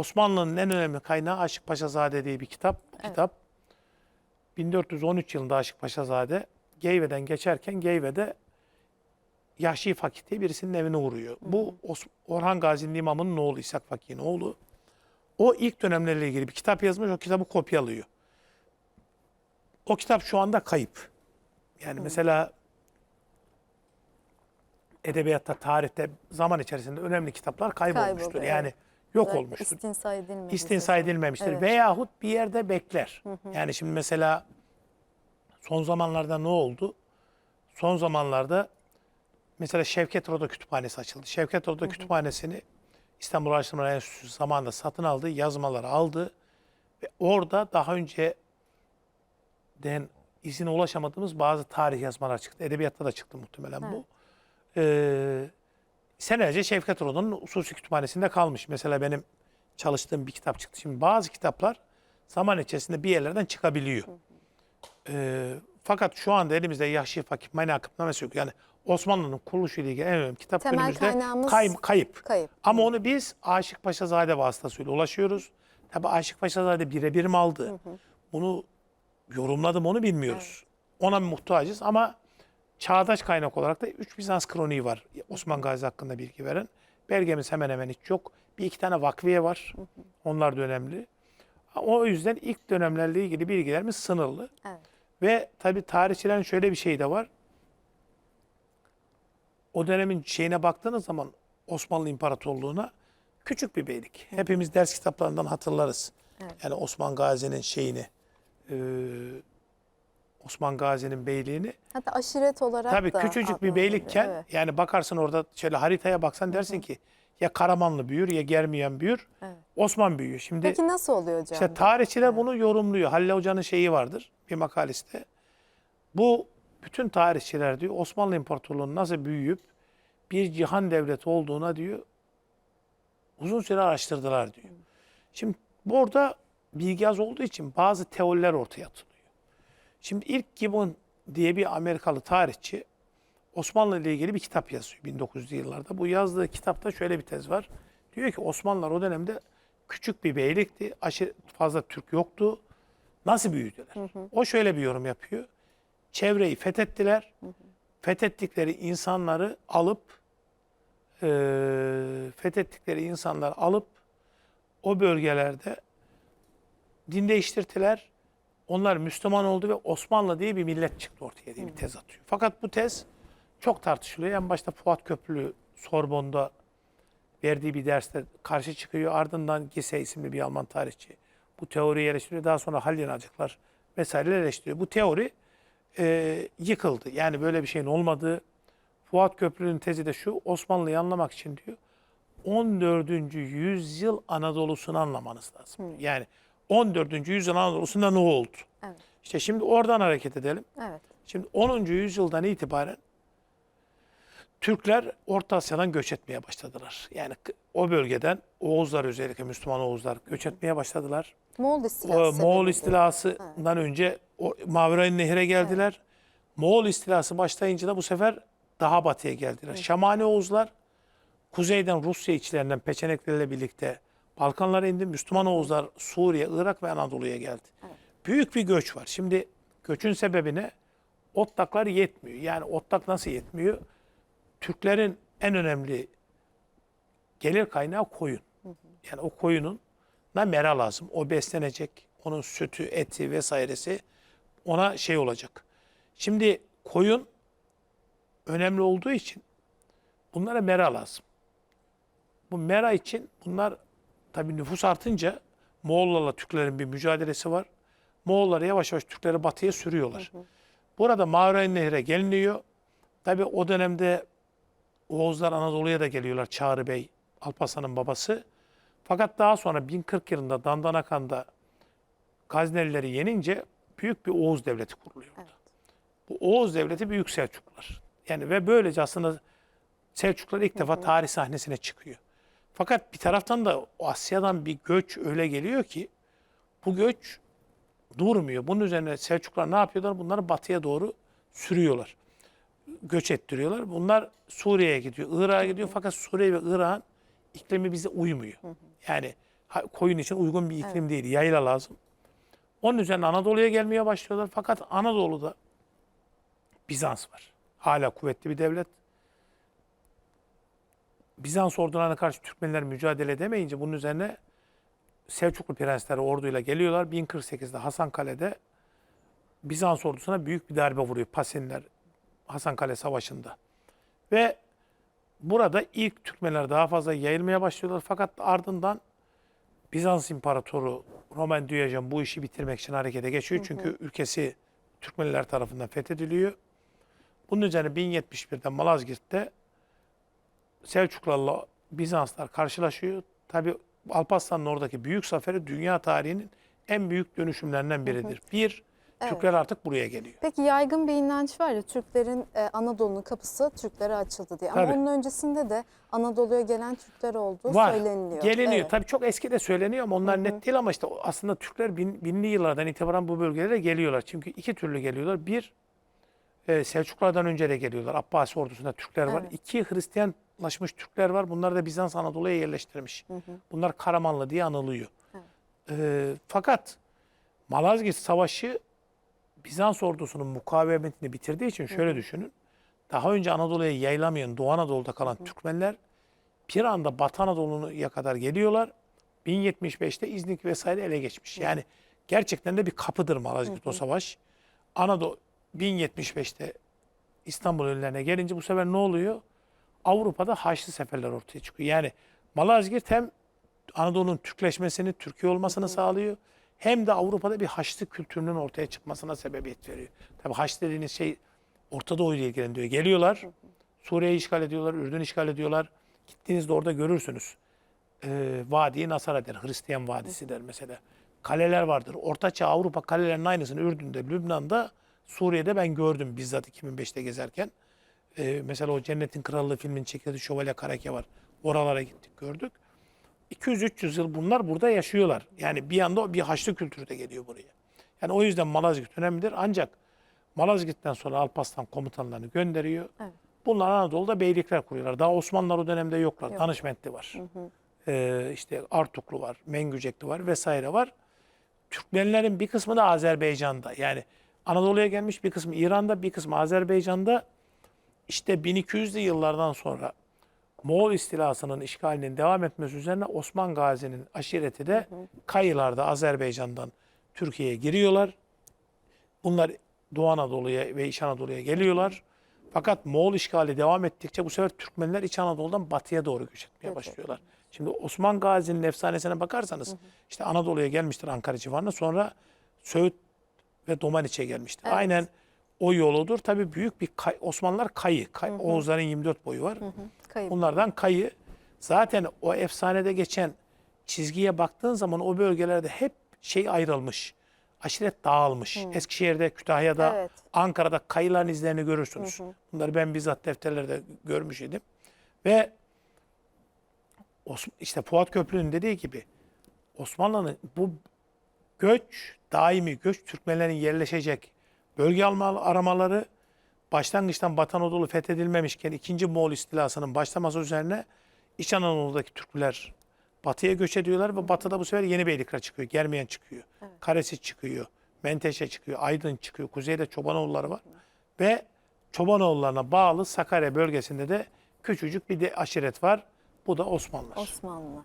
Osmanlı'nın en önemli kaynağı Aşık Paşazade diye bir kitap. Bu Evet. kitap 1413 yılında Aşık Paşazade Geyve'den geçerken Geyve'de Yahşi Fakih diye birisinin evine uğruyor. Bu Os- Orhan Gazi'nin imamının oğlu, İshak Fakih'in oğlu. O ilk dönemlerle ilgili bir kitap yazmış, o kitabı kopyalıyor. O kitap şu anda kayıp. Yani mesela edebiyatta, tarihte zaman içerisinde önemli kitaplar kaybolmuştur. Kayboldu, yani yok Özellikle olmuştur. İstinsa edilmedi. İstinsa edilmemiştir. Evet. Veyahut bir yerde bekler. Yani şimdi mesela son zamanlarda ne oldu? Son zamanlarda mesela Şevket Roda Kütüphanesi açıldı. Şevket Roda Kütüphanesi'ni İstanbul Araştırmalar Enstitüsü zamanında satın aldı, yazmaları aldı ve orada daha önce den izine ulaşamadığımız bazı tarih yazmalar çıktı. Edebiyatta da çıktı muhtemelen bu. Ee, senelerce Şevket Roda'nın hususi kütüphanesinde kalmış. Mesela benim çalıştığım bir kitap çıktı. Şimdi bazı kitaplar zaman içerisinde bir yerlerden çıkabiliyor. Ee, fakat şu anda elimizde Yahşi Fakih Menakıbnamesi yok. Yani Osmanlı'nın kuruluşu ile ilgili en önemli kitap Temel önümüzde kaynağımız kay- kayıp. Kayıp. Ama onu biz Aşık Paşazade vasıtasıyla ulaşıyoruz. Tabi Aşık Paşazade birebir mi aldı? Bunu yorumladım onu bilmiyoruz. Ona muhtacız ama çağdaş kaynak olarak da 3 Bizans kroniği var. Osman Gazi hakkında bilgi veren. Belgemiz hemen hemen hiç yok. Bir iki tane vakfiye var. Onlar da önemli. O yüzden ilk dönemlerle ilgili bilgilerimiz sınırlı. Evet. Ve tabii tarihçilerin şöyle bir şey de var. O dönemin şeyine baktığınız zaman Osmanlı İmparatorluğu'na küçük bir beylik. Hepimiz ders kitaplarından hatırlarız. Evet. Yani Osman Gazi'nin şeyini, e, Osman Gazi'nin beyliğini. Hatta aşiret olarak Tabii da küçücük bir beylikken Evet. yani bakarsın orada şöyle haritaya baksan dersin ki ya Karamanlı büyür ya Germiyan büyür. Evet. Osman büyüyor. Şimdi Peki nasıl oluyor hocam? işte tarihçiler bunu yorumluyor. Halil Hoca'nın şeyi vardır bir makalesinde. Bu bütün tarihçiler diyor Osmanlı İmparatorluğu'nun nasıl büyüyüp bir cihan devleti olduğuna diyor uzun süre araştırdılar diyor. Şimdi burada bilgi az olduğu için bazı teoriler ortaya atılıyor. Şimdi ilk Gibbon diye bir Amerikalı tarihçi Osmanlı ile ilgili bir kitap yazıyor 1900'lü yıllarda. Bu yazdığı kitapta şöyle bir tez var. Diyor ki Osmanlılar o dönemde küçük bir beylikti. Aşırı fazla Türk yoktu. Nasıl büyüdüler? O şöyle bir yorum yapıyor. Çevreyi fethettiler. Fethettikleri insanları alıp eee fethettikleri insanları alıp o bölgelerde din değiştirdiler. Onlar Müslüman oldu ve Osmanlı diye bir millet çıktı ortaya diye bir tez atıyor. Fakat bu tez çok tartışılıyor. En başta Fuat Köprülü Sorbon'da verdiği bir derste karşı çıkıyor. Ardından Gise isimli bir Alman tarihçi bu teoriyi eleştiriyor. Daha sonra Halil Yanacıklar vesaireler eleştiriyor. Bu teori e, yıkıldı. Yani böyle bir şeyin olmadığı. Fuat Köprülü'nün tezi de şu, Osmanlı'yı anlamak için diyor, 14. yüzyıl Anadolu'sunu anlamanız lazım. Yani 14. yüzyıl Anadolu'sunda ne oldu? Evet. İşte şimdi oradan hareket edelim. Evet. Şimdi 10. yüzyıldan itibaren Türkler Orta Asya'dan göç etmeye başladılar. Yani o bölgeden Oğuzlar özellikle Müslüman Oğuzlar göç etmeye başladılar. Moğol O, istilası. Moğol sebebiyle. istilasından önce o, Maverain Nehir'e geldiler. Moğol istilası başlayınca da bu sefer daha batıya geldiler. Şamani Oğuzlar kuzeyden Rusya içlerinden Peçeneklerle birlikte Balkanlara indi. Müslüman Oğuzlar Suriye, Irak ve Anadolu'ya geldi. Büyük bir göç var. Şimdi göçün sebebine otlaklar yetmiyor. Yani otlak nasıl yetmiyor? Türklerin en önemli gelir kaynağı koyun. Yani o koyunun na mera lazım. O beslenecek. Onun sütü, eti vesairesi ona şey olacak. Şimdi koyun önemli olduğu için bunlara mera lazım. Bu mera için bunlar tabii nüfus artınca Moğollarla Türklerin bir mücadelesi var. Moğollar yavaş yavaş Türkleri batıya sürüyorlar. Burada Maverain Nehri'ne geliniyor. Tabii o dönemde Oğuzlar Anadolu'ya da geliyorlar. Çağrı Bey, Alparslan'ın babası. Fakat daha sonra 1040 yılında Dandanakan'da Gaznelileri yenince büyük bir Oğuz devleti kuruluyor. orada. Bu Oğuz devleti Büyük Selçuklular. Yani ve böylece aslında Selçuklular ilk defa tarih sahnesine çıkıyor. Fakat bir taraftan da Asya'dan bir göç öyle geliyor ki bu göç durmuyor. Bunun üzerine Selçuklular ne yapıyorlar? Bunları batıya doğru sürüyorlar. Göç ettiriyorlar. Bunlar Suriye'ye gidiyor, Irak'a gidiyor. Fakat Suriye ve Irak'ın iklimi bize uymuyor. Yani koyun için uygun bir iklim değil. Yayla lazım. Onun üzerine Anadolu'ya gelmeye başlıyorlar. Fakat Anadolu'da Bizans var. Hala kuvvetli bir devlet. Bizans ordularına karşı Türkmenler mücadele edemeyince bunun üzerine Selçuklu prensleri orduyla geliyorlar. 1048'de Hasankale'de Bizans ordusuna büyük bir darbe vuruyor Pasinler Hasankale Savaşı'nda. Ve burada ilk Türkmenler daha fazla yayılmaya başlıyorlar. Fakat ardından Bizans İmparatoru Roman Diyojen bu işi bitirmek için harekete geçiyor. Çünkü ülkesi Türkmenler tarafından fethediliyor. Bunun üzerine 1071'de Malazgirt'te Selçuklularla Bizanslar karşılaşıyor. Tabi Alparslan'ın oradaki büyük zaferi dünya tarihinin en büyük dönüşümlerinden biridir. Bir, Türkler artık buraya geliyor. Peki yaygın bir inanç var ya Türklerin e, Anadolu'nun kapısı Türklere açıldı diye. Ama Tabii. onun öncesinde de Anadolu'ya gelen Türkler olduğu Var. söyleniliyor. Geliniyor. Evet. Tabii çok eski de söyleniyor ama onlar net değil ama işte aslında Türkler bin, binli yıllardan itibaren bu bölgelere geliyorlar. Çünkü iki türlü geliyorlar. Bir, e, Selçuklulardan önce de geliyorlar. Abbasi ordusunda Türkler var. Evet. İki, Hristiyanlaşmış Türkler var. Bunlar da Bizans Anadolu'ya yerleştirmiş. Bunlar Karamanlı diye anılıyor. E, fakat Malazgirt Savaşı Bizans ordusunun mukavemetini bitirdiği için şöyle düşünün. Daha önce Anadolu'ya yayılamayan Doğu Anadolu'da kalan Türkmenler bir anda Batı Anadolu'ya kadar geliyorlar. 1075'te İznik vesaire ele geçmiş. Yani gerçekten de bir kapıdır Malazgirt o savaş. Anadolu 1075'te İstanbul önlerine gelince bu sefer ne oluyor? Avrupa'da Haçlı seferler ortaya çıkıyor. Yani Malazgirt hem Anadolu'nun Türkleşmesini, Türkiye olmasını sağlıyor. Hem de Avrupa'da bir Haçlı kültürünün ortaya çıkmasına sebebiyet veriyor. Tabii Haç dediğiniz şey Orta Doğu ile ilgilendiriyor. Geliyorlar, Suriye'yi işgal ediyorlar, Ürdün işgal ediyorlar. Gittiğinizde orada görürsünüz. Ee, Vadi Nasara der, Hristiyan Vadisi der mesela. Kaleler vardır. Ortaçağ Avrupa kalelerinin aynısını Ürdün'de, Lübnan'da, Suriye'de ben gördüm bizzat 2005'te gezerken. Ee, mesela o Cennetin Krallığı filmin çekildiği Şövalye Karake var. Oralara gittik gördük. 200-300 yıl bunlar burada yaşıyorlar. Yani bir anda bir Haçlı kültürü de geliyor buraya. Yani o yüzden Malazgirt önemlidir. Ancak Malazgirt'ten sonra Alparslan komutanlarını gönderiyor. Evet. Bunlar Anadolu'da beylikler kuruyorlar. Daha Osmanlılar o dönemde yoklar. Yok. Danışmentli var. Ee, işte Artuklu var, Mengücekli var vesaire var. Türkmenlerin bir kısmı da Azerbaycan'da. Yani Anadolu'ya gelmiş bir kısmı İran'da, bir kısmı Azerbaycan'da. İşte 1200'lü yıllardan sonra Moğol istilasının işgalinin devam etmesi üzerine Osman Gazi'nin aşireti de Kayılar'da Azerbaycan'dan Türkiye'ye giriyorlar. Bunlar Doğu Anadolu'ya ve İç Anadolu'ya geliyorlar. Fakat Moğol işgali devam ettikçe bu sefer Türkmenler İç Anadolu'dan batıya doğru göç etmeye başlıyorlar. Şimdi Osman Gazi'nin efsanesine bakarsanız işte Anadolu'ya gelmiştir Ankara civarına sonra Söğüt ve Domaniç'e gelmiştir. Evet. Aynen o yoludur. Tabii büyük bir kay- Osmanlılar kayı. Kay- Oğuzların 24 boyu var. Kayıp. Bunlardan kayı. Zaten o efsanede geçen çizgiye baktığın zaman o bölgelerde hep şey ayrılmış. Aşiret dağılmış. Eskişehir'de, Kütahya'da, Evet. Ankara'da kayıların izlerini görürsünüz. Bunları ben bizzat defterlerde görmüş idim. Ve işte Fuat Köprü'nün dediği gibi Osmanlı'nın bu göç, daimi göç Türkmenlerin yerleşecek bölge alma aramaları başlangıçtan Batı Anadolu fethedilmemişken ikinci Moğol istilasının başlaması üzerine İç Anadolu'daki Türkler batıya göç ediyorlar ve batıda bu sefer yeni beylikler çıkıyor. Germiyan çıkıyor. Karesi çıkıyor. Menteşe çıkıyor. Aydın çıkıyor. Kuzeyde Çobanoğulları var. Ve Çobanoğullarına bağlı Sakarya bölgesinde de küçücük bir de aşiret var. Bu da Osmanlılar. Osmanlılar.